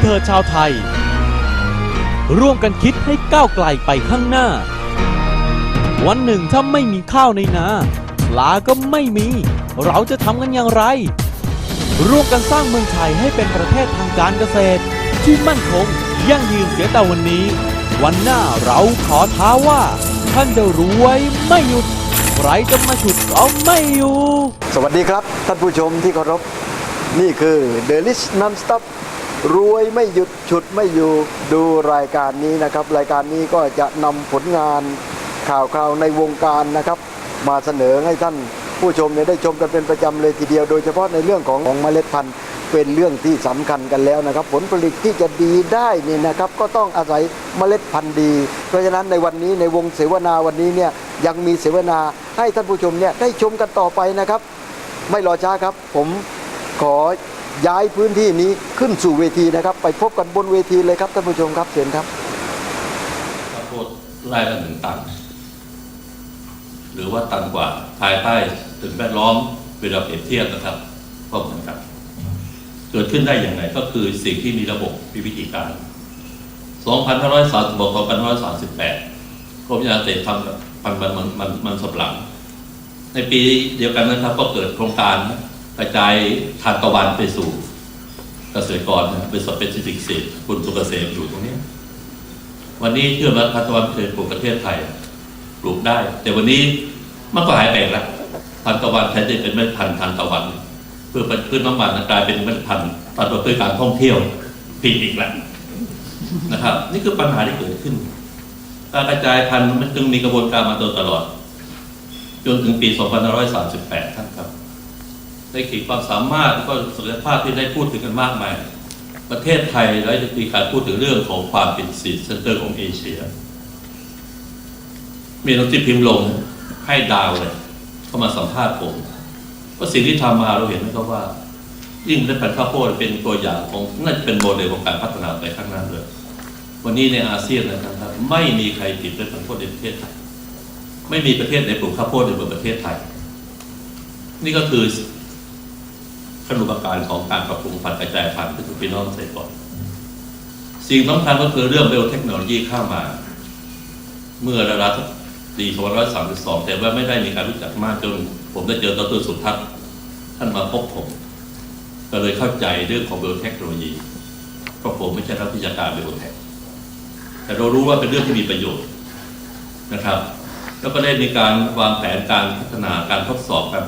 เธอชาวไทย ร่วมกันคิดให้ก้าวไกลไปข้างหน้า วันหนึ่งถ้าไม่มีข้าวในนาปลาก็ไม่มี เราจะทำกันอย่างไร ร่วมกันสร้างเมืองไทยให้เป็นประเทศทางการเกษตร ที่มั่นคงยั่งยืนเสียแต่วันนี้ วันหน้าเราขอท้าว่า ท่านจะรวยไม่หยุดใครจะมาฉุดเอาไม่อยู่ สวัสดีครับ ท่านผู้ชมที่เคารพ นี่คือ The List Non-Stop รวยไม่หยุดฉุดไม่อยู่ดูรายการนี้นะครับ รายการนี้ก็จะนำผลงานข่าวคราวในวงการนะครับ มาเสนอให้ท่านผู้ชมเนี่ยได้ชมกันเป็นประจำเลยทีเดียว โดยเฉพาะในเรื่องของของเมล็ดพันธุ์เป็นเรื่องที่สำคัญกันแล้วนะครับ ผลผลิตที่จะดีได้นี่นะครับ ก็ต้องอาศัยเมล็ดพันธุ์ดี เพราะฉะนั้นในวันนี้ในวงเสวนาวันนี้เนี่ยยังมีเสวนาให้ท่านผู้ชมเนี่ยได้ชมกันต่อไปนะครับ ไม่รอช้าครับ ผมขอ ย้ายพื้นที่นี้ขึ้นสู่เวทีนะครับ ไปพบกันบนเวทีเลยครับท่านผู้ชมครับเชิญครับข้าวโพดไร่ละหนึ่งตัน หรือว่าตันกว่าภายใต้ถึงแวดล้อมเวลาเปรียบเทียบนะครับก็เหมือนกันเกิดขึ้นได้อย่างไรก็คือสิ่งที่มีระบบมีวิธีการ 2536 2538กรมยาเสพติดทำกับมันมันมันมันมันสำหลังในปีเดียวกันนะครับ ก็เกิดโครงการ กระจายทานตะวันไปสู่เกษตรกรนะเป็นสเปซิฟิกเซตคุณสุกเกษมอยู่ตรงนี้ วันนี้เชื่อว่าพันธวันเคยปลูกประเทศไทยปลูกได้ แต่วันนี้มันก็หายไปแล้วพันตะวันแทนที่เป็นเม็ดพันธุ์ทานตะวัน เพื่อเป็นพืชน้ำมันกลายเป็นเม็ดพันธุ์ตัดตัวเพื่อการท่องเที่ยวผิดอีกแล้วนะครับ นี่คือปัญหาที่เกิดขึ้นการกระจายพันธุ์มันจึงมีกระบวนการมาโดยตลอด จนถึงปี 2538 ท่านครับ ได้ขีดความสามารถแล้วก็ศักยภาพที่ได้พูดถึงกันมากมาย ประเทศไทยได้มีการพูดถึงเรื่องของความเป็นซีเซ็นเตอร์ของเอเชีย มีนังสือพิมพ์ลงให้ดาวเลย เข้ามาสัมภาษณ์ผมว่าสิ่งที่ทำมาเราเห็นไหมครับว่า ยิ่งได้พันข้าวโพดเป็นตัวอย่างของน่าจะเป็นโมเดลของการพัฒนาไปข้างหน้าเลยวันนี้ในอาเซียนนะครับไม่มีใครติดด้วยพันธุ์ข้าวโพดในประเทศไทยไม่มีประเทศไหนปลูกข้าวโพดในประเทศไทย นี่ก็คือ ขนบการของการปรับปรุงพันกระจายพันไปสู่พี่น้องเกษตรกรสิ่งสำคัญก็คือเรื่องเบลเทคโนโลยีเข้ามา เมื่อระดับปี2532 แต่ว่าไม่ได้มีการรู้จักมากจน ผมได้เจอดรสุทัศน์ท่านมาพบผม ก็เลยเข้าใจเรื่องของเบลเทคโนโลยีเพราะผมไม่ใช่นักวิชาการเบลเทคแต่เรารู้ว่าเป็นเรื่องที่มีประโยชน์นะครับ แล้วก็ได้มีการวางแผนการพัฒนาการทดสอบกัน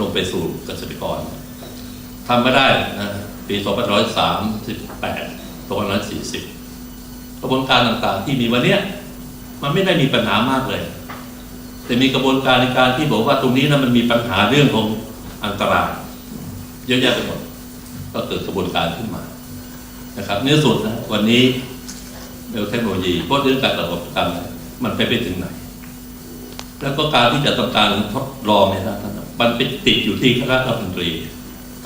ลงไปสู่เกษตรกร ทำไม่ได้นะปี2538 2540 กระบวนการต่างๆ ที่มีวันเนี้ยมันไม่ได้มีปัญหามากเลย แต่มีกระบวนการในการที่บอกว่าตรงนี้นะมันมีปัญหาเรื่องของอันตรายเยอะแยะไปหมดก็เกิดกระบวนการขึ้นมานะครับเนื้อสุดนะวันนี้เบลเทคโนโลยีเพราะเรื่องการระบบการมันไปไปถึงไหน แล้วก็การที่จะต้องการทดลองเนี่ยนะมันไปติดอยู่ที่คณะรัฐมนตรี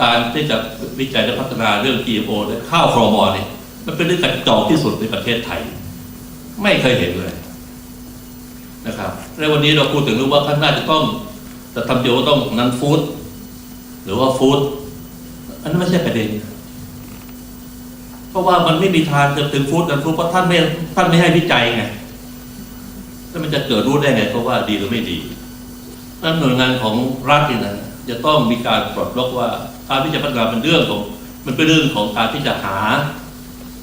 การที่จะวิจัยและพัฒนาเรื่อง GMO และข้าวครอมอเนี่ยมันเป็นเรื่องกระจอกที่สุดในประเทศไทย ไม่เคยเห็นเลยนะครับในวันนี้เราพูดถึงเรื่องว่าข้างหน้าจะต้องจะทำเดียวต้องนันฟู้ดหรือว่าฟู้ดอันนั้นไม่ใช่ประเด็น เพราะว่ามันไม่มีทางจะถึงฟู้ดนันฟู้ดเพราะท่านไม่ท่านไม่ให้วิจัยไงแล้วมันจะเกิดรู้ได้ไงเพราะว่าดีหรือไม่ดี นั่นหน่วยงานของรัฐนี่นะจะต้องมีการปลดล็อกว่า การที่จะพัฒนาเป็นเรื่องของมันเป็นเรื่องของการที่จะหา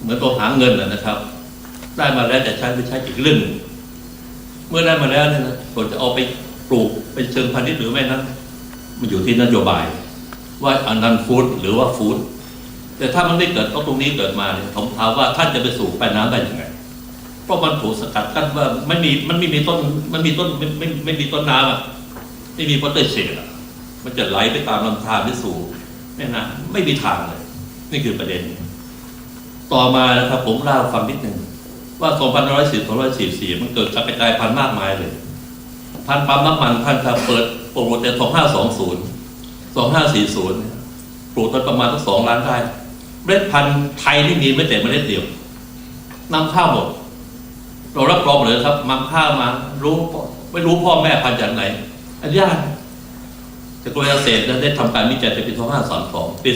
เหมือนตัวหาเงินนะนะครับ ได้มาแล้วจะใช้ไม่ใช้อีกเรื่องหนึ่งเมื่อได้มาแล้วเนี่ยนะควรจะเอาไปปลูกเป็นเชิงพาณิชย์หรือไม่นั้น มันอยู่ที่นโยบาย ว่าอันนั้นฟู้ดหรือว่าฟู้ดแต่ถ้ามันไม่เกิดตรงนี้เกิดมาเนี่ยผมถามว่าท่านจะไปสู่ไปน้ำได้ยังไงเพราะมันถูกสกัดกั้นว่าไม่มีมันไม่มีต้นมันมีต้นไม่ไม่ไม่มีต้นน้ำอะไม่มีวอเตอร์เชดอะมันจะไหลไปตามลำธารไปสู่ แม่น้ำไม่มีทางเลย นี่คือประเด็น ต่อมานะครับ ผมเล่าให้ฟังนิดหนึ่งว่า 2,110 244 มันเกิดการกระจายพันธุ์มากมายเลย พันธุ์ปั๊มน้ำมันพันธุ์ครับเปิดโปรโมทแต่2520 2540เนี่ยปลูกต้นประมาณสักสองล้านได้เมล็ดพันธุ์ไทยที่มีไม่แต่เมล็ดเดียวนำข้าวหมด เรารับรองเลยครับนำข้าวมารู้ไม่รู้พ่อแม่พันธุ์จากไหนอนุญาต แต่กรมเกษตรได้ทำการวิจัยในปี 2532 ปี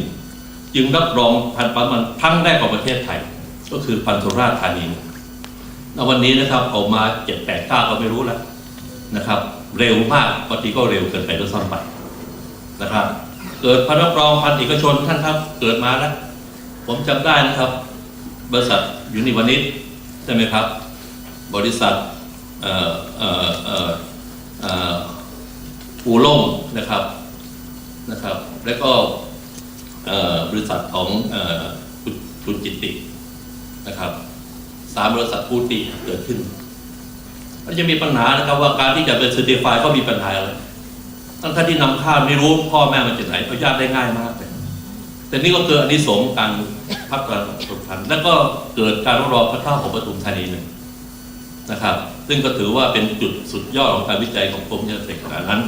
2541 จึงรับรองพันธุ์ปลามันครั้งแรกของประเทศไทย ก็คือพันธุ์ราษฎร์ธานีณวันนี้นะครับออกมาเจ็ดแปดเก้าก็ไม่รู้แล้วนะครับ เร็วมากบางทีก็เร็วเกินไปด้วยซ้ำไปนะครับ เกิดพันธุ์รับรองพันธุ์เอกชนท่านครับเกิดมาแล้วผมจำได้นะครับ บริษัทยูนิวานิชใช่ไหมครับ บริษัทเอ่อเอ่อเอ่อ อูล่งนะครับนะครับ แล้วก็บริษัทของคุณจิตตินะครับสามบริษัทพูดตีเกิดขึ้นมันจะมีปัญหานะครับว่าการที่จะเป็น c e r t i f y ก็มีปัญหาอะไรทั้งท่านที่นำข้าวไม่รู้พ่อแม่มันจากไหนเขาญาตได้ง่ายมากเลยแต่นี่ก็เกิดอันนี้สงส์การพัฒนารสุพันธ์แล้วก็เกิดการรอพระเท่าของปทุมธานีหนึ่งนะครับ ซึ่งก็ถือว่าเป็นจุดสุดยอดของการวิจัยของกรมยาเสพติดขณะนั้น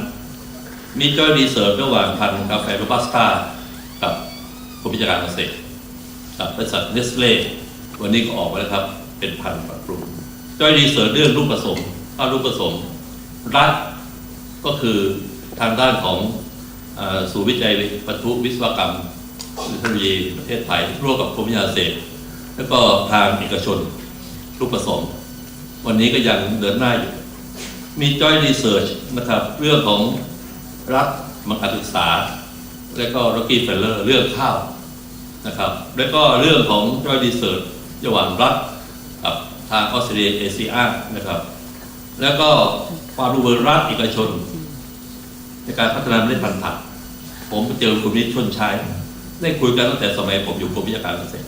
มีจอยรีเสิร์ชระหว่างพันกาแฟโรบัสต้ากับกรมวิชาการเกษตรกับบริษัทเนสเล่วันนี้ก็ออกมาแล้วครับ เป็นพันปรับปรุงจอยรีเสิร์ชเรื่องลูกผสมถ้าลูกผสม รัฐก็คือทางด้านของศูนย์วิจัยปทุวิศวกรรมเทคโนโลยีประเทศไทยร่วมกับกรมวิทยาเศษแล้วก็ทางเอกชนลูกผสม วันนี้ก็ยังเดินหน้าอยู่ มีจอยรีเสิร์ชนะครับ เรื่องของ รัฐมังการศึกษา และก็ r o ก k ี e เฟลเลอร์เรื่องข้าวนะครับ แล้วก็เรื่องของจอยรีเสิร์ชระหว่างรัฐกับทางออสเตรเลียเอเชียนะครับ แล้วก็ความร่วมมือรัฐเอกชน ในการพัฒนาเมล็ดพันธุ์ผักผมไปเจอคุณวิทย์ชนชัยได้คุยกันตั้งแต่สมัยผมอยู่กรมวิชาการเกษตร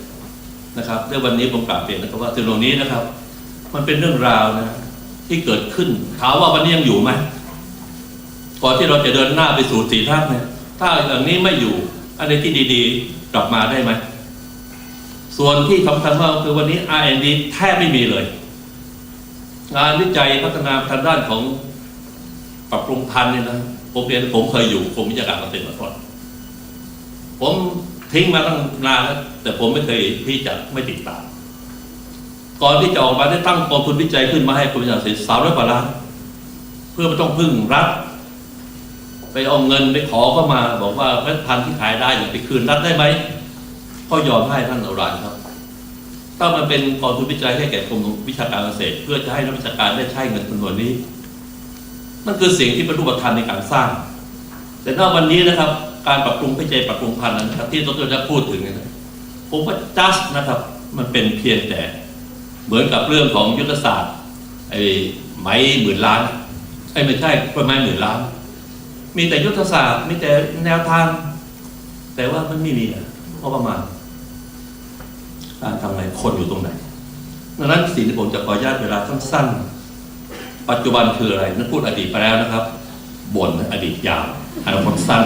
นะครับในวันนี้ผมกลับเรียนนะครับว่าสิ่งเหล่านี้นะครับ มันเป็นเรื่องราวนะที่เกิดขึ้นถามว่าวันนี้ยังอยู่ไหม ก่อนที่เราจะเดินหน้าไปสู่สีทัพเนี่ย ถ้าอย่างนี้ไม่อยู่อะไรที่ดีๆกลับมาได้ไหม ส่วนที่สำคัญมากคือวันนี้ R&D แทบไม่มีเลย งานวิจัยพัฒนาทางด้านของปรับปรุงพันธุ์เนี่ยนะผมเรียนผมเคยอยู่กรมวิชาการเกษตรมาก่อนผมทิ้งมาตั้งนานแล้วแต่ผมไม่เคยที่จะไม่ติดตาม ก่อนที่จะออกมาได้ตั้งกองทุนวิจัยขึ้นมาให้กรมวิชาการเกษตรสามร้อยกว่าล้านเพื่อไม่ต้องพึ่งรัฐ เอาเงินไปขอเข้ามา บอกว่าเมล็ดพันที่ขายได้อย่าไปคืนรัฐได้ไหมก็ยอมให้ท่านอรานครับ ถ้ามันเป็นกองทุนวิจัยให้แก่กรมวิชาการเกษตร เพื่อจะให้นักวิชาการได้ใช้เงินจำนวนนี้นั่นคือสิ่งที่เป็นรูปธรรมในการสร้าง แต่ถ้าวันนี้นะครับ การปรับปรุงวิจัยปรับปรุงพันธุ์นะครับที่ดรจะพูดถึงนะผมว่า just นะครับมันเป็นเพียงแต่เหมือนกับเรื่องของยุทธศาสตร์ไอ้ไหมหมื่นล้านไอ้ไม่ใช่ประมาณหมื่นล้าน มีแต่ยุทธศาสตร์ มีแต่แนวทาง แต่ว่ามันไม่มีเพราะประมาณการทำไรคนอยู่ตรงไหนดังนั้นสิ่งที่ผมจะขออนุญาตเวลาสั้นๆปัจจุบันคืออะไรนั่นพูดอดีตไปแล้วนะครับบ่นอดีตยาวอนาคตสั้น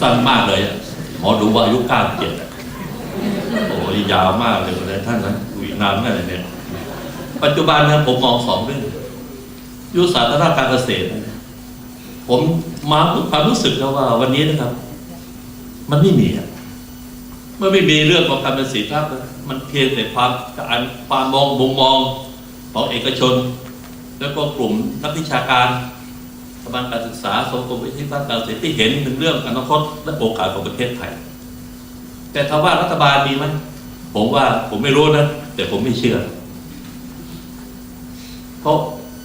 สั้นมากเลยอะหมอดูว่าอายุเก้าเจ็ดโอ้ยยาวมากเลยนะท่านนะอยู่อีกนานแค่ไหนเนี่ยปัจจุบันนะผมมองสองเรื่องยุทธศาสตร์ทางการเกษตรนะ ผมมาความรู้สึกแล้วว่า วันนี้นะครับ มันไม่มีอะมันไม่มีเรื่องของการเป็นสีทัพนมันเพียงแต่ความการความมองมุมมองของเอกชน แล้วก็กลุ่มนักวิชาการสถาบันการศึกษาสังคมวิทยาการเกษตรที่เห็นถึงเรื่องอนาคตและโอกาสของประเทศไทย แต่ถ้าว่ารัฐบาลมีไหมผมว่าผมไม่รู้นะแต่ผมไม่เชื่อ เพราะ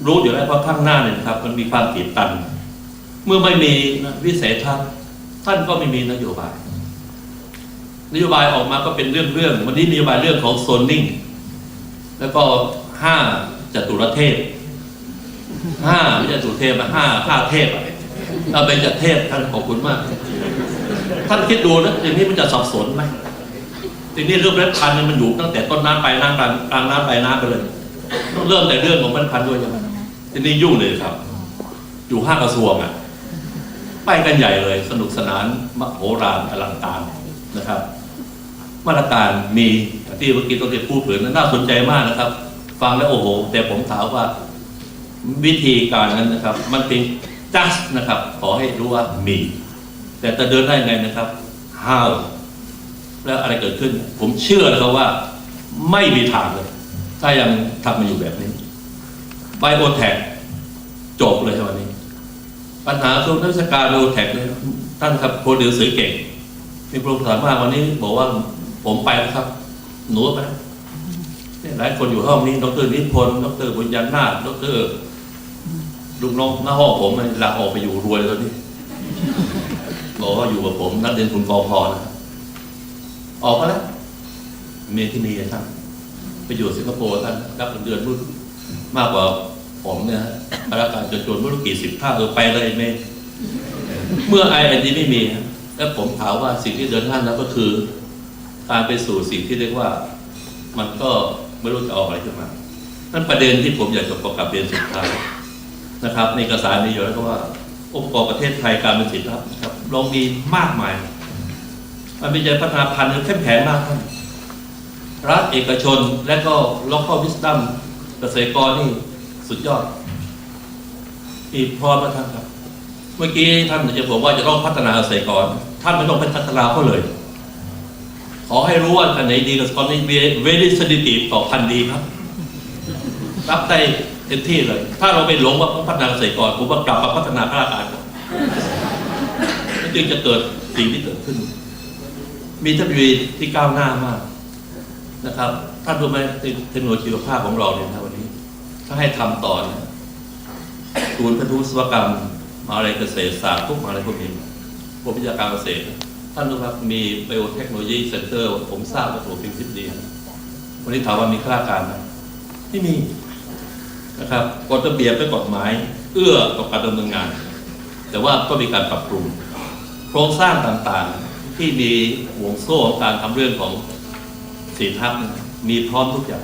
รู้อยู่แล้วว่าข้างหน้าเนี่ยนะครับ มันมีความตีดตัน เมื่อไม่มีวิสัยทัศน์ท่านก็ไม่มีนโยบาย นโยบายออกมาก็เป็นเรื่องเรื่องวันนี้นโยบายเรื่องของโซนนิ่ง แล้วก็ห้าจตุรเทพห้าไม่ใช่สุรเทพอะห้าห้าเทพอะเราเป็นจัดเทพท่านขอบคุณมาก ท่านคิดดูนะอย่างนี้มันจะสับสนไหมทีนี้เรื่องเล็ดพันเนี่ยมันอยู่ตั้งแต่ต้นน้ำปลายน้ำกลางกลางน้ำปลายน้ำไปเลยต้องเริ่มแต่เรื่องของเม็ดพันด้วยใช่ไหมทีนี้ยุ่งเลยครับ อยู่ห้ากระทรวงอะ ไปกันใหญ่เลย สนุกสนานมโหฬารอลังการนะครับ มาตรการมีที่เมื่อกี้ตัวเด็พูดเผยนั้นน่าสนใจมากนะครับ ฟังแล้วโอ้โห แต่ผมถามว่าวิธีการนั้นนะครับ มันเป็น just นะครับ ขอให้รู้ว่ามี แต่จะเดินได้ไงนะครับ how แล้วอะไรเกิดขึ้น ผมเชื่อนะครับว่าไม่มีทางเลย ถ้ายังทำมาอยู่แบบนี้ไบโอแท็กจบเลยวันนี้ ปัญหาคือนักวิชาการโอแท็กเลยท่านครับโคเดือสือเก่งมีโปรถามว่าวันนี้บอกว่าผมไปแล้วครับ หนูไปนะหลายคนอยู่ห้องนี้ดรนิพนธ์ดรบุญญานาดรลูกน้องหน้าห้องผมมันลาออกไปอยู่รวยแล้วนี่บอกว่าอยู่กับผม นักเรียนทุนกอพอนะออกมาแล้วเมที่มีท่านไปอยู่สิงคโปร์ท่านรับเงินเดือนรุ่นมากกว่า ผมเนี่ยฮะพนักงานจนจนไม่รู้กี่สิบเท่าเออไปเลยเมย์เมื่อไอเอ็นดีไม่มี แล้วผมถามว่าสิ่งที่เดินท่านนั้นก็คือ การไปสู่สิ่งที่เรียกว่า มันก็ไม่รู้จะออกอะไรขึ้นมา นั่นประเด็นที่ผมอยากจะประกาศเรียนสุดท้ายนะครับ ในเอกสารมีอยู่แล้วก็ว่าองค์กรประเทศไทยการเป็นสิทธิรับนะครับลงมีมากมาย มันเป็นจะพัฒนาพันธุ์เข้มแข็งมากท่านรัฐเอกชนและก็ local wisdom เกษตรกรนี่ สุดยอดมีพร้อมแล้วท่านครับ เมื่อกี้ท่านจะบอกว่าจะต้องพัฒนาเกษตรกรท่านไม่ต้องไปพัฒนาเขาเลย ขอให้รู้ว่าอันไหนดีกับสกอตนี่เวลิสถิติต่อพันดีครับ รับได้เต็มที่เลย ถ้าเราไปหลงว่าพัฒนาเกษตรกรผมว่ากลับมาพัฒนาข้าราชการจึงจะเกิดสิ่งที่เกิดขึ้น มีเทคโนโลยีที่ก้าวหน้ามากนะครับท่านรู้ไหมเทคโนโลยีชีวภาพของเราเนี่ยนะวั ถ้าให้ทำต่อนี่ยศูนย์พันธุวิศวกรรมมาอะไรเกษตรศาสตร์พวกมาอะไรพวกนี้พวกวิทยาการเกษตร ท่านรู้ครับมีไบโอเทคโนโลยีเซ็นเตอร์ ผมทราบว่าตัวพิมพ์ทิพดีนะวันนี้ถามว่ามีข้าราชการไหมไม่มีนะครับกฎระเบียบและกฎหมาย เอื้อต่อการดำเนินงาน แต่ว่าก็มีการปรับปรุงโครงสร้างต่างๆที่มีห่วงโซ่ของการทำเรื่องของสีทัพมีพร้อมทุกอย่าง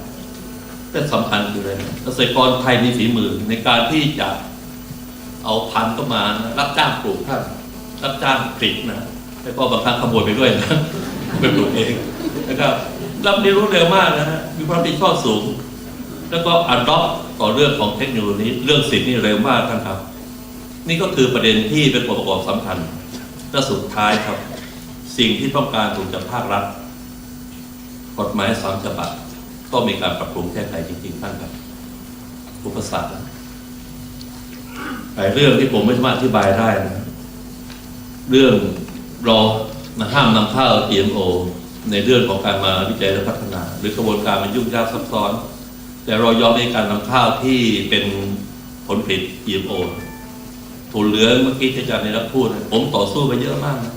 แต่สำคัญคืออะไรเกษตรกรไทยมีฝีมือในการที่จะเอาพันธุ์เข้ามารับจ้างปลูกท่านรับจ้างผลิตนะแล้วก็บางครั้งขโมยไปด้วยนะไปปลูกเองนะครับรับเรียนรู้เร็วมากนะฮะมีความรับผิดชอบสูง แล้วก็อัดด็อกต่อเรื่องของเทคโนโลยีเรื่องสิทธิ์นี่เร็วมากท่านครับ นี่ก็คือประเด็นที่เป็นองค์ประกอบสำคัญและสุดท้ายครับ สิ่งที่ต้องการถูกจากภาครัฐกฎหมายสามฉบับ ก็มีการปรับปรุงแก้ไขจริงๆท่านครับอุปสรรคหลายเรื่องที่ผมไม่สามารถอธิบายได้นะเรื่องรอมาห้ามนำเข้า GMO ในเรื่องของการมาวิจัยและพัฒนา หรือกระบวนการมันยุ่งยากซับซ้อน แต่เรายอมในการนำข้าวที่เป็นผลผลิต GMO ถั่วเหลืองเมื่อกี้ที่อาจารย์ในรับพูด ผมต่อสู้ไปเยอะมากนะ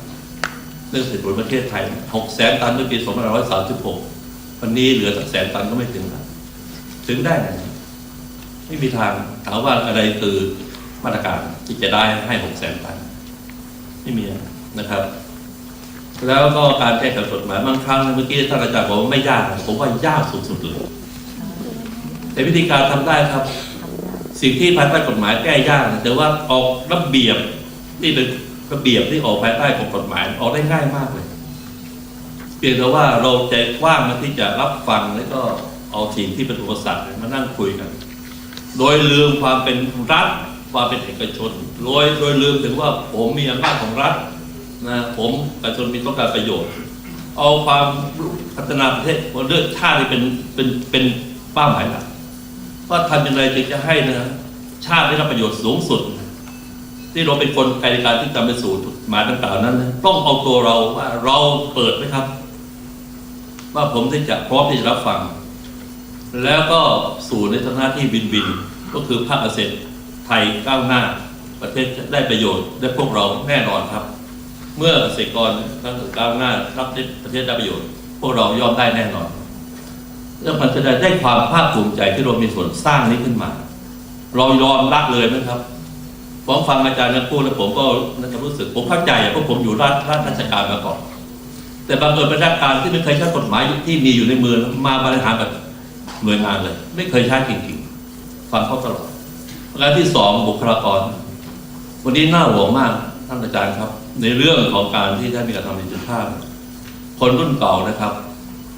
เรื่องเศรษฐกิจประเทศไทย 6 แสนตันเมื่อปี 2536 วันนี้เหลือสักแสนตันก็ไม่ถึงนะถึงได้ไงไม่มีทางถามว่าอะไรคือมาตรการที่จะได้ให้6แสนตันไม่มีนะครับ แล้วก็การแก้ไขกฎหมายบางครั้งเมื่อกี้ท่านอาจารย์บอกว่าไม่ยากผมว่ายากสุดๆเลยแต่วิธีการทำได้ครับ สิ่งที่ภายใต้กฎหมายแก้ยากแต่ว่าออกระเบียบที่เป็นระเบียบที่ออกภายใต้ของกฎหมายออกได้ง่ายมากเลย พียงแต่ว่าเราใจกว้างมาที่จะรับฟังแล้วก็เอาสิ่งที่เป็นอุปสรรคมานั่งคุยกัน โดยลืมความเป็นรัฐความเป็นเอกชนโดยโดยลืมถึงว่าผมมีอำนาจของรัฐนะผมประชาชนมีต้องการประโยชน์ เอาความพัฒนาประเทศเรื่องชาติเป็นเป็นเป็นเป้าหมายหลักว่าทำอย่างไรจึงจะให้นะชาติได้รับประโยชน์สูงสุด ที่เราเป็นคนไกลการที่จะไปสู่หมายต่างๆนั้น ต้องเอาตัวเราว่าเราเปิดไหมครับ ว่าผมที่จะพร้อมที่จะรับฟัง แล้วก็สู่ในฐานะที่บินบินก็คือภาคเกษตรไทยก้าวหน้า ประเทศได้ประโยชน์ได้พวกเราแน่นอนครับ เมื่อเกษตรกรทั้งก้าวหน้ารับประเทศได้ประโยชน์ พวกเราย่อมได้แน่นอนแล้วมันจะได้ได้ความภาคภูมิใจที่เรามีส่วนสร้างนี้ขึ้นมา เรายอมรับเลยไหมครับผมฟังอาจารย์นักพูดแล้วผมก็น่าจะรู้สึกผมเข้าใจเพราะผมอยู่ราชราชการมาก่อน แต่บางเอิญเป็นราชการที่ไม่เคยใช้กฎหมายที่มีอยู่ในมือมาบริหารแบบหน่วยงานเลย ไม่เคยใช้จริงๆฟังเขาตลอดประการที่สองบุคลากร วันนี้น่าห่วงมากท่านอาจารย์ครับ ในเรื่องของการที่ได้มีการทำดิจิทัลคนรุ่นเก่านะครับ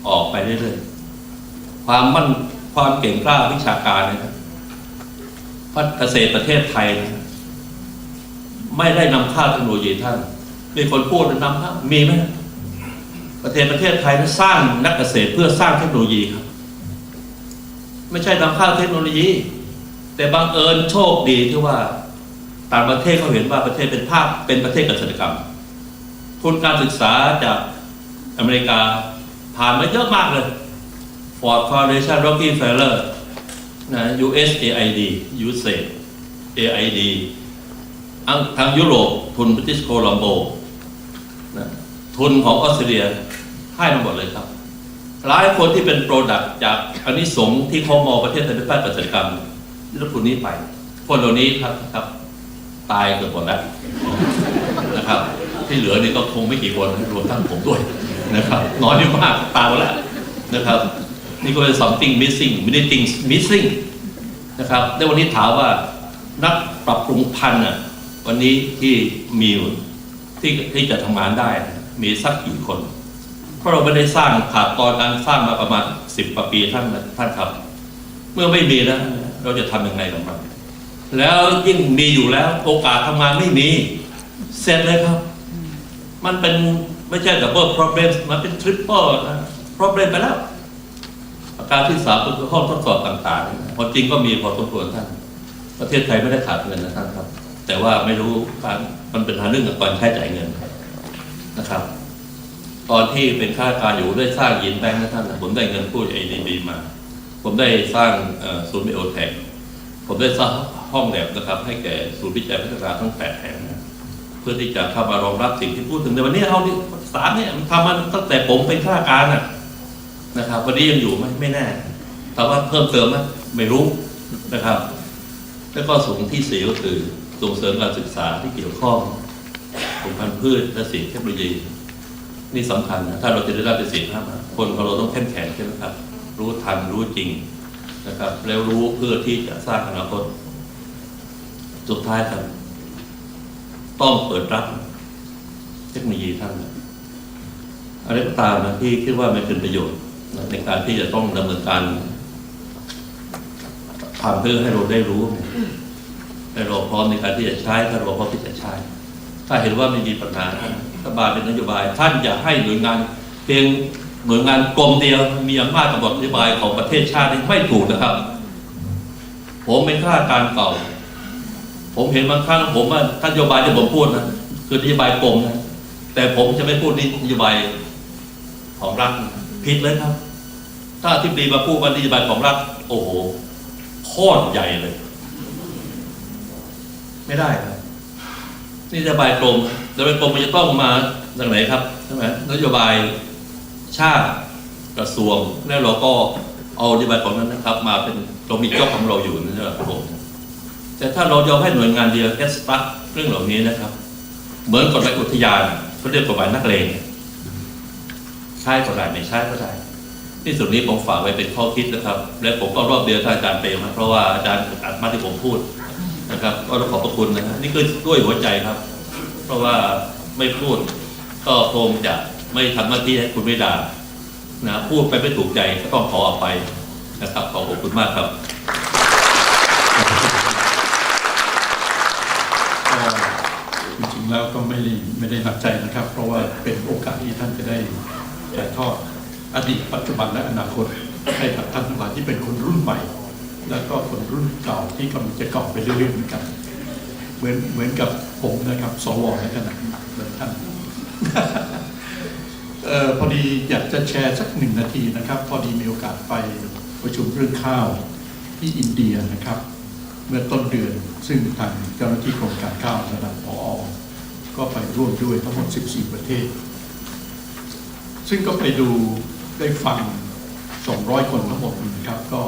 ออกไปเรื่อยๆความมั่นความเก่งกล้าวิชาการนะครับพัฒเกษตรประเทศไทยนะไม่ได้นำข้าเทคโนโลยีท่านมีคนพูดนำข้ามีไหม ประเทศประเทศไทยนั้นสร้างนักเกษตรเพื่อสร้างเทคโนโลยีครับ ไม่ใช่นำเข้าเทคโนโลยี แต่บังเอิญโชคดีที่ว่าต่างประเทศเขาเห็นว่าประเทศเป็นภาพเป็นประเทศเกษตรกรรมทุนการศึกษาจากอเมริกาผ่านมาเยอะมากเลย Ford Foundation Rockefeller นะ USAID USAID AID ทางยุโรปทุน British Colombo นะทุนของออสเตรเลีย ให้มาหมดเลยครับ หลายคนที่เป็นโปรดักต์จากอันนี้สงส์ที่เขามองประเทศไทยเป็นใต้เกษตรกรรมแล้วทุนนี้ไป คนเหล่านี้ครับครับ ตายเกือบหมดแล้วนะครับ ที่เหลือนี่ก็คงไม่กี่คนรวมทั้งผมด้วยนะครับน้อยมากตายหมดแล้วนะครับ นี่ก็เป็น something missing many things missing นะครับในวันนี้ถามว่านักปรับปรุงพันธุ์อะวันนี้ที่มีอยู่ที่ที่จะทำงานได้มีสักกี่คน เพราะเราไม่ได้สร้างขาดตอนการสร้างมาประมาณสิบปีท่านท่านครับ เมื่อไม่มีแล้วเราจะทำยังไงกับมันแล้วยิ่งมีอยู่แล้ว โอกาสทำงานไม่มีเสร็จเลยครับ มันเป็นไม่ใช่ double problem มันเป็น triple นะ problem ไปแล้วอาการที่สามก็คือห้องทดสอบต่างๆพอจริงก็มีพอสมควรท่าน ประเทศไทยไม่ได้ขาดเงินนะท่านครับ แต่ว่าไม่รู้การมันเป็นหาเรื่องกับการใช้จ่ายเงินนะครับ ตอนที่เป็นข้าราชการอยู่ได้สร้างยินแบงค์นะท่านผมได้เงินกู้ ADB มา ผมได้สร้างศูนย์ไบโอเทคผมได้สร้างห้องแลบนะครับ ให้แก่ศูนย์วิจัยพัฒนาทั้งแปดแห่งนะเพื่อที่จะเข้ามารองรับสิ่งที่พูดถึงในวันนี้เอาที่สารเนี่ยมันทำมาตั้งแต่ผมเป็นข้าราชการน่ะนะครับวันนี้ยังอยู่ไหมไม่แน่ถามว่าเพิ่มเติมไหมไม่รู้นะครับ แล้วก็สูงที่สี่ก็คือส่งเสริมการศึกษาที่เกี่ยวข้องกลุ่มพันธุ์พืชและสิ่งเทคโนโลยี นี่สำคัญนะถ้าเราจะได้รับเป็นสิ่งห้าคนของเราต้องเข้มแข็งใช่ไหมครับ รู้ทันรู้จริงนะครับ แล้วรู้เพื่อที่จะสร้างอนาคต สุดท้ายครับ ต้องเปิดรับเทคโนโลยีท่านอะไรก็ตามนะที่คิดว่ามันเป็นประโยชน์นในการที่จะต้องดำเนินการทำเพื่อให้เราได้รู้ให้เราพร้อมในการที่จะใช้ถ้าเราพร้อมที่จะใช้ ถ้าเห็นว่าไม่มีปัญหาท่าน ฐบาลเป็นนโยบาย ท่านอย่าให้หน่วยงานเพียงหน่วยงานกรมเดียวมีอำนาจกำหนดนโยบายของประเทศชาติไม่ถูกนะครับ ผมเป็นข้าราชการเก่า ผมเห็นบางครั้งผมว่าท่านนโยบายที่ผมพูดนะคือนโยบายกรมนะแต่ผมจะไม่พูดนี่นโยบายของรัฐผิดเลยครับ ถ้าที่ดีมาพูดว่านโยบายของรัฐโอ้โหโคตรใหญ่เลย ไม่ได้ครับ นี่นโยบายกรมนโยบายกรมมันจะต้องมาจากไหนครับใช่ไหมนโยบายชาติกระทรวงแล้วเราก็เอานโยบายของนั้นนะครับ มาเป็นเรามีเจ็อบของเราอยู่นั่นแหละครับผมแต่ถ้าเรายอมให้หน่วยงานเดียวแค่สตั๊กเรื่องเหล่านี้นะครับ เหมือนกฎหมายอุทยานเขาเรียกกฎหมายนักเลงใช้ก็ได้ไม่ใช้ก็ได้ที่สุดนี้ผมฝากไว้เป็นข้อคิดนะครับ และผมก็รอบเดียวท่านอาจารย์เปรมนะเพราะว่าอาจารย์อัดมาที่ผมพูด นะครับก็ต้องขอบพระคุณนะฮะนี่คือด้วยหัวใจครับ เพราะว่าไม่พูดก็คงจะไม่ทำหน้าที่ให้คุณไม่ด่านะพูดไปไม่ถูกใจก็ต้องขออภัยนะครับขอขอบคุณมากครับจริงๆแล้วก็ไม่ได้ไม่ได้หนักใจนะครับ เพราะว่าเป็นโอกาสที่ท่านจะได้ถ่ายทอดอดีตปัจจุบันและอนาคตให้กับท่านทั้งหลายที่เป็นคนรุ่นใหม่ แล้วก็คนรุ่นเก่าที่กำลังจะเก่าไปเรื่อยๆเหมือนกัน เหมือนเหมือนกับผมนะครับ สวในขณะนั้นท่านออพอดีอยากจะแชร์สักหนึ่งนาทีนะครับ พอดีมีโอกาสไปประชุมเรื่องข้าวที่อินเดียนะครับ เมื่อต้นเดือนซึ่งทางเจ้าหน้าที่กรมการข้าวระดับพอก็ไปร่วมด้วยทั้งหมด 14 ประเทศ ซึ่งก็ไปดูได้ฟัง 200 คนทั้งหมดนะครับ ก็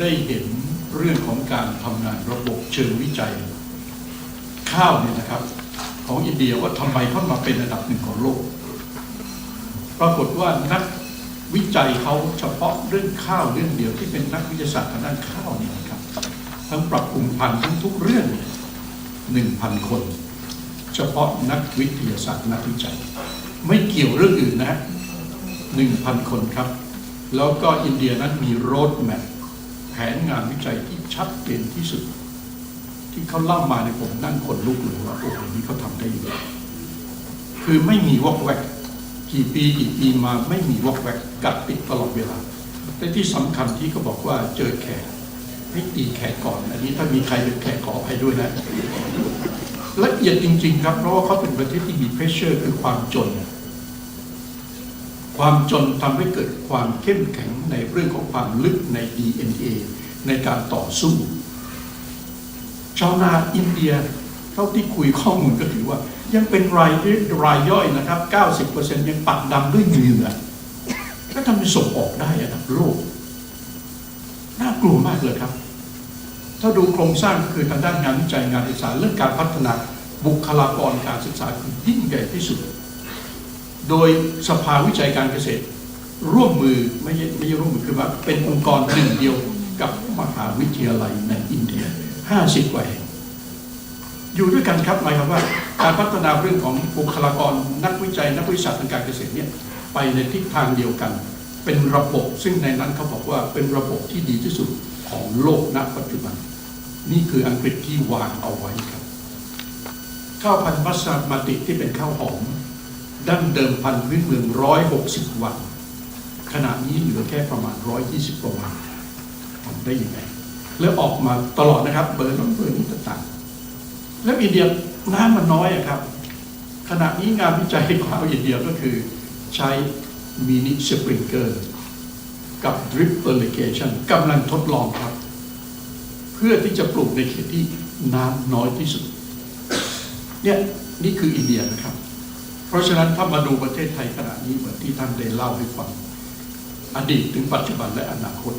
ได้เห็นเรื่องของการทำงานระบบเชิงวิจัย ข้าวเนี่ยนะครับ ของอินเดียว่าทำไมเขามาเป็นอันดับหนึ่งของโลก ปรากฏว่านักวิจัยเขาเฉพาะเรื่องข้าวเรื่องเดียวที่เป็นนักวิทยาศาสตร์ทางด้านข้าวเนี่ยนะครับ ทั้งปรับปรุงพันธุ์ทั้งทุกเรื่องหนึ่งพันคน เฉพาะนักวิทยาศาสตร์นักวิจัย ไม่เกี่ยวเรื่องอื่นนะหนึ่งพันคนครับ แล้วก็อินเดียนั้นมีโรดแมพ แผนงานวิจัยที่ชัดเจนที่สุด ที่เขาเล่ามาในยผมนั่งขนลุกเลยว่าโอ้โหนี่เขาทำได้ยังไงคือไม่มีวอกแวกกี่ปีกี่ปีมาไม่มีวอกแวกกัดติดตลอดเวลา แต่ที่สำคัญที่เขาบอกว่าเจอแขกให้ตีแขกก่อน อันนี้ถ้ามีใครเป็นแขกขออภัยด้วยนะละเอียดจริง ๆ ครับ เพราะว่าเขาเป็นประเทศที่มีเพรสเชอร์คือความจน ความจนทำให้เกิดความเข้มแข็งในเรื่องของความลึกใน DNA ในการต่อสู้ ชาวนาอินเดียเท่าที่คุยข้อมูลก็ถือว่า ยังเป็นรายรายย่อยนะครับ 90%ยังปักดำด้วยเหงื่อแล้วทำให้ส่งออกได้ระดับโลก น่ากลัวมากเลยครับ ถ้าดูโครงสร้างคือทางด้านงานวิจัยงานศึกษาเรื่องการพัฒนาบุคลากรการศึกษาคือยิ่งใหญ่ที่สุด โดยสภาวิจัยการเกษตร ร่วมมือไม่ใช่ไม่ใช่ร่วมมือคือว่าเป็นองค์กรหนึ่งเดียวกับมหาวิทยาลัยในอินเดีย 50 กว่าแห่งอยู่ด้วยกันครับหมายความว่าการพัฒนาเรื่องของบุคลากรนักวิจัย นักวิชาการเกษตรเนี่ยไปในทิศทางเดียวกัน เป็นระบบซึ่งในนั้นเขาบอกว่าเป็นระบบที่ดีที่สุดของโลกณปัจจุบัน นี่คืออังกฤษที่วางเอาไว้ครับข้าวพันธุ์มัสมาติที่เป็นข้าวหอม ดั้งเดิมพันธุ์พื้นเมืองร้อยหกสิบวัน ขณะนี้เหลือแค่ประมาณร้อยยี่สิบกว่าวันทำได้ยังไง แล้วออกมาตลอดนะครับ เบอร์น้ำเบอร์นี้ต่างๆ แล้วอินเดียน้ำมันน้อยอะครับ ขณะนี้งานวิจัยของอินเดียก็คือใช้มินิสปริงเกอร์กับดริปเ r อร์ g เ t ชันกำลังทดลองครับ เพื่อที่จะปลูกในเขตที่น้ำน้อยที่สุดเนี่ยนี่คืออินเดียนะครับ เพราะฉะนั้นถ้ามาดูประเทศไทยขณะนี้เหมือนที่ท่านได้เล่าให้ฟัง อดีตถึงปัจจุบันและอนาคต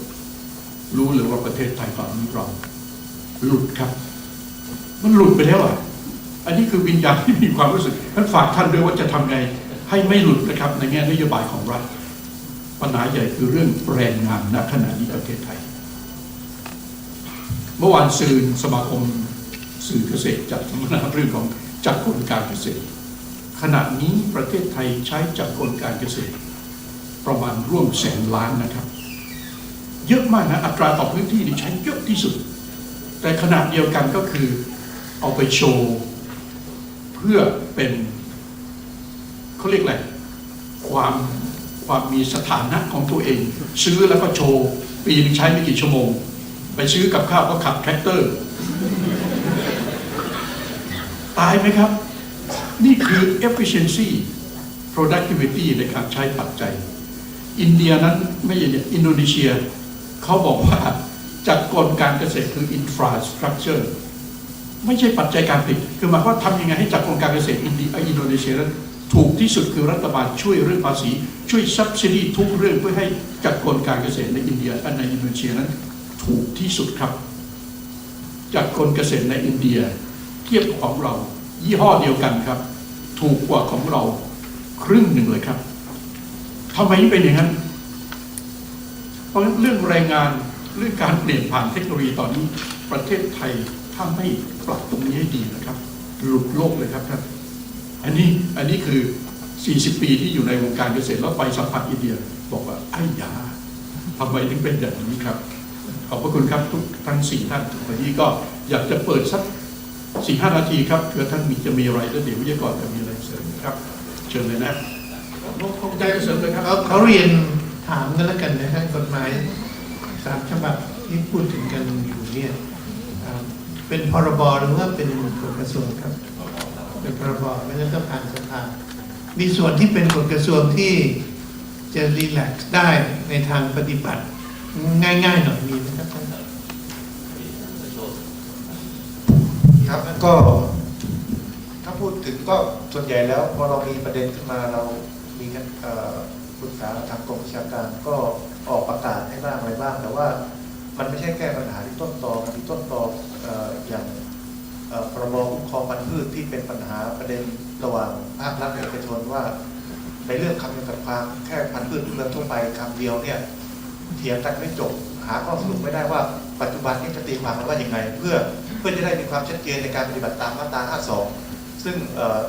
รู้เลยว่าประเทศไทยตอนนี้เราหลุดครับ มันหลุดไปแล้วอะอันนี้คือวิญญาณที่มีความรู้สึกท่านฝากท่านด้วยว่าจะทำไงให้ไม่หลุดนะครับ ในแง่นโยบายของรัฐปัญหาใหญ่คือเรื่องแรงงานณขณะนี้ประเทศไทย เมื่อวานซืนสมาคมสื่อเกษตรจัดสัมมนาเรื่องของจักรกลการเกษตร ขณะนี้ประเทศไทยใช้จักรกลการเกษตร ประมาณร่วมแสนล้านนะครับ เยอะมากนะอัตราต่อพื้นที่นี่ใช้เยอะที่สุด แต่ขนาดเดียวกันก็คือเอาไปโชว์ เพื่อเป็นเขาเรียกอะไรความความมีสถานะของตัวเอง ซื้อแล้วก็โชว์ ปีนึงใช้ไม่กี่ชั่วโมง ไปซื้อกับข้าวก็ขับแท็กเตอร์ ตายไหมครับ นี่คือ efficiency productivity ในการใช้ปัจจัย อินเดียนั้นไม่ใช่เนี่ยอินโดนีเซีย เขาบอกว่าจัดกลการเกษตรคือ infrastructure ไม่ใช่ปัจจัยการผลิต คือหมายว่าทำยังไงให้จัดกลการเกษตรอินเดียอินโดนีเซียนั้นถูกที่สุดคือรัฐบาลช่วยเรื่องภาษี ช่วย subsidy ทุกเรื่องเพื่อให้จัดกลการเกษตรในอินเดียและในอินโดนีเซียนั้นถูกที่สุดครับ จัดกลเกษตรในอินเดีย เทียบกับของเรา ยี่ห้อเดียวกันครับ ถูกกว่าของเราครึ่งหนึ่งเลยครับทำไมเป็นอย่างนั้น เพราะฉะนั้นเรื่องแรงงานเรื่องการเปลี่ยนผ่านเทคโนโลยีตอนนี้ประเทศไทยถ้าไม่ปรับตรงนี้ให้ดีนะครับ หลุดโลกเลยครับท่านอันนี้อันนี้คือ 40 ปีที่อยู่ในวงการเกษตรแล้วไปสัมผัสอินเดีย บอกว่าไอ้ยาทำไมถึงเป็นอย่างนี้ครับ ขอบพระคุณครับทุกทั้งสี่ท่านวันนี้ก็อยากจะเปิดสัก สี่ห้านาทีครับเผื่อท่านมีจะมีอะไรแล้วเดี๋ยววิทยากรจะมีอะไรเสริมครับเชิญเลยนะคงใจจะเสริมเลยครับเขาเรียนถามกันแล้วกันนะฮะกฎหมายสามฉบับที่พูดถึงกันอยู่เนี่ยเป็นพรบหรือว่าเป็นกฎกระทรวงครับ เป็นพรบไม่งั้นต้องผ่านสภามีส่วนที่เป็นกฎกระทรวงที่จะรีแลกซ์ได้ในทางปฏิบัติ ง่ายๆหน่อยมีไหมครับ ครับก็ ถ้าพูดถึงก็ส่วนใหญ่แล้ว พอเรามีประเด็นขึ้นมาเรามีกันเอ่อปรึกษาทางกรมวิชาการก็ออกประกาศให้บ้างอะไรบ้าง แต่ว่ามันไม่ใช่แก้ปัญหาที่ต้นตอมันมีต้นตอเอ่ออย่างเอ่อพรบคุ้มครองพันธุ์พืชที่เป็นปัญหาประเด็นระหว่างภาครัฐกับเอกชนว่า ในเรื่องคำจำกัดความแค่พันธุ์พืชพื้นเมืองทั่วไปคำเดียวเนี่ยเถียงกันไม่จบหาข้อสรุปไม่ได้ว่าปัจจุบันนี้จะตีความมันว่าอย่างไงเพื่อเพื่อจะได้มีความชัดเจนในการปฏิบัติตามมาตรา 52 ซึ่งเอ่อ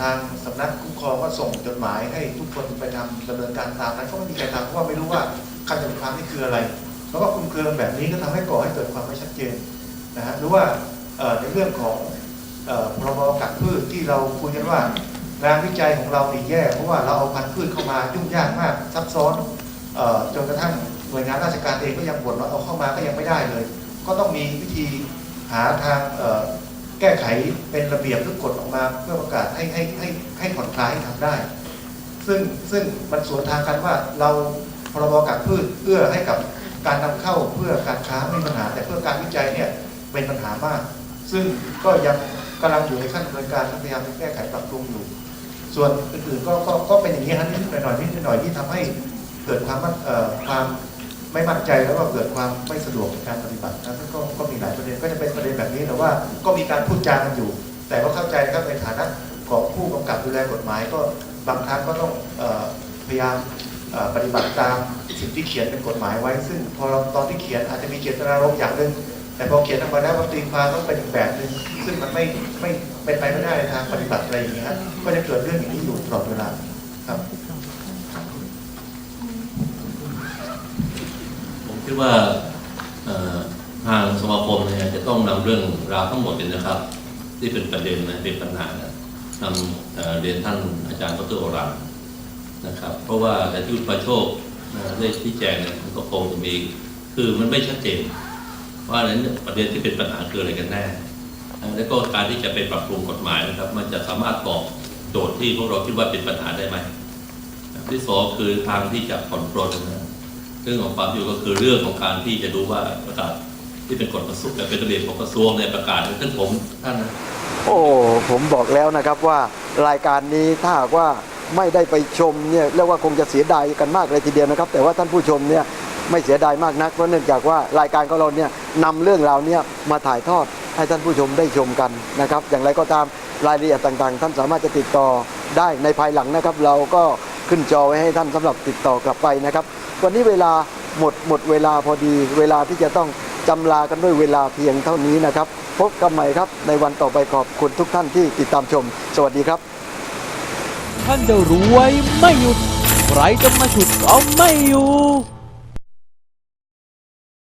ทางสำนักคุ้มครองก็ส่งจดหมายให้ทุกคนไปทำดำเนินการตามนั้นก็ไม่มีใครทำเพราะว่าไม่รู้ว่าคำจำกัดความนี่คืออะไรแล้วก็คุมเครือแบบนี้ก็ทำให้ก่อให้เกิดความไม่ชัดเจนนะฮะหรือว่าในเรื่องของพรบกักพืชที่เราคุยกันว่างานวิจัยของเรานี่แย่เพราะว่าเราเอาพันธุ์พืชเข้ามายุ่งยากมากซับซ้อนจนกระทั่งหน่วยงานราชการเองก็ยังบ่นว่าเอาเข้ามาก็ยังไม่ได้เลย ก็ต้องมีวิธี หาทางแก้ไขเป็นระเบียบหรือกฎออกมาเพื่อประกาศให้ให้ให้ให้ผ่อนคลายให้ทำได้ ซึ่งซึ่งมันสวนทางกันว่าเราพรบกักพืชเอื้อให้กับการนำเข้าเพื่อการค้าไม่มีปัญหา แต่เพื่อการวิจัยเนี่ยเป็นปัญหามาก ซึ่งก็ยังกำลังอยู่ในขั้นดำเนินการพยายามแก้ไขปรับปรุงอยู่ ส่วนอื่นๆก็ก็ก็เป็นอย่างนี้ฮะนิดหน่อยนิดหน่อยที่ทำให้เกิดความความ ไม่มั่นใจแล้วก็เกิดความไม่สะดวกในการปฏิบัตินะก็ก็มีหลายประเด็นก็จะเป็นประเด็นแบบนี้แต่ว่าก็มีการพูดจากันอยู่ แต่ก็เข้าใจนะครับในฐานะของผู้กำกับดูแลกฎหมาย ก็บางครั้งก็ต้องพยายามปฏิบัติตามสิ่งที่เขียนเป็นกฎหมายไว้ ซึ่งพอเราตอนที่เขียนอาจจะมีเจตนารมณ์อย่างหนึ่งแต่พอเขียนออกมาแล้วว่าตีความต้องเป็นอีกแบบหนึ่งซึ่งมันไม่ไม่เป็นไปไม่ได้ในทางปฏิบัติอะไรอย่างเงี้ยก็จะเกิดเรื่องอย่างนี้อยู่ตลอดเวลา คิดว่าทางสมาคมเนี่ยจะต้องนำเรื่องราวทั้งหมดเนี่ยนะครับ ที่เป็นประเด็นนะเป็นปัญหานะนำเเรียนท่านอาจารย์ดรโอรานนะครับ เพราะว่าแต่ที่คุณประโชคนะได้ชี้แจงเนี่ยมันก็คงจะมีคือมันไม่ชัดเจน ว่านั้นประเด็นที่เป็นปัญหาคืออะไรกันแน่ แล้วก็การที่จะไปปรับปรุงกฎหมายนะครับ มันจะสามารถตอบโจทย์ที่พวกเราคิดว่าเป็นปัญหาได้ไหมที่สองคือทางที่จะผ่อนปลนนะ เรื่องของความอยู่ก็คือเรื่องของการที่จะดูว่าประกาศที่เป็นกฎกระทรวงเป็นระเบียบของกระทรวงในประกาศซึ่งผมท่านนะโอ้ผมบอกแล้วนะครับว่ารายการนี้ถ้าหากว่าไม่ได้ไปชมเนี่ยเรียกว่าคงจะเสียดายกันมากเลยทีเดียวนะครับ แต่ว่าท่านผู้ชมเนี่ยไม่เสียดายมากนักเพราะเนื่องจากว่ารายการของเราเนี่ยนำเรื่องราวเนี่ยมาถ่ายทอดให้ท่านผู้ชมได้ชมกันนะครับ อย่างไรก็ตามรายละเอียดต่างๆ ท่านสามารถจะติดต่อได้ในภายหลังนะครับ เราก็ขึ้นจอไว้ให้ท่านสำหรับติดต่อกลับไปนะครับ วันนี้เวลาหมดหมดเวลาพอดี เวลาที่จะต้องจำลากันด้วยเวลาเพียงเท่านี้นะครับ พบกันใหม่ครับในวันต่อไปขอบคุณทุกท่านที่ติดตามชม สวัสดีครับ ท่านจะรวยไม่หยุดใครจะมาฉุดก็ไม่อยู่